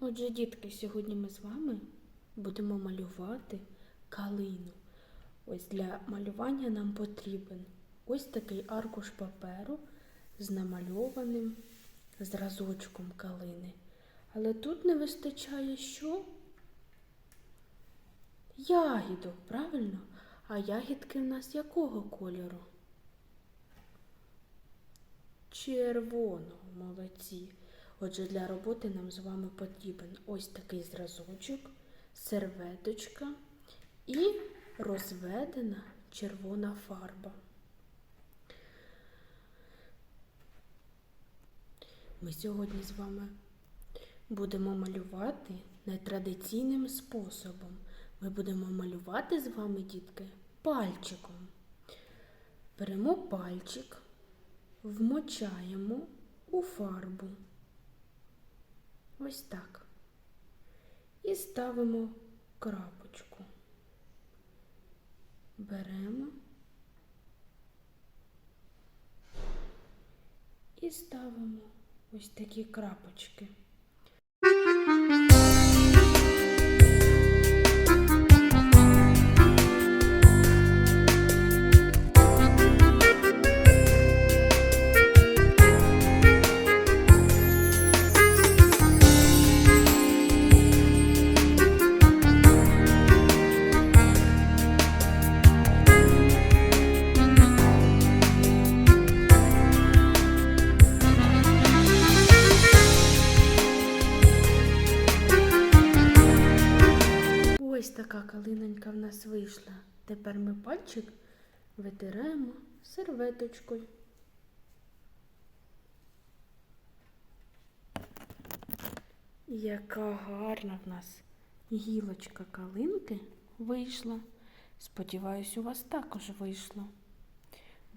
Отже, дітки, сьогодні ми з вами будемо малювати калину. Ось для малювання нам потрібен ось такий аркуш паперу з намальованим зразочком калини. Але тут не вистачає що? Ягідок, правильно? А ягідки в нас якого кольору? Червоного, молодці. Отже, для роботи нам з вами потрібен ось такий зразочок, серветочка і розведена червона фарба. Ми сьогодні з вами будемо малювати нетрадиційним способом. Ми будемо малювати з вами, дітки, пальчиком. Беремо пальчик, вмочаємо у фарбу. Ось так. І ставимо крапочку. Беремо і ставимо ось такі крапочки. Така калинонька в нас вийшла. Тепер ми пальчик витираємо серветочкою. Яка гарна в нас гілочка калинки вийшла. Сподіваюсь, у вас також вийшло.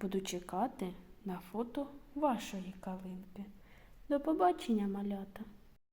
Буду чекати на фото вашої калинки. До побачення, малята!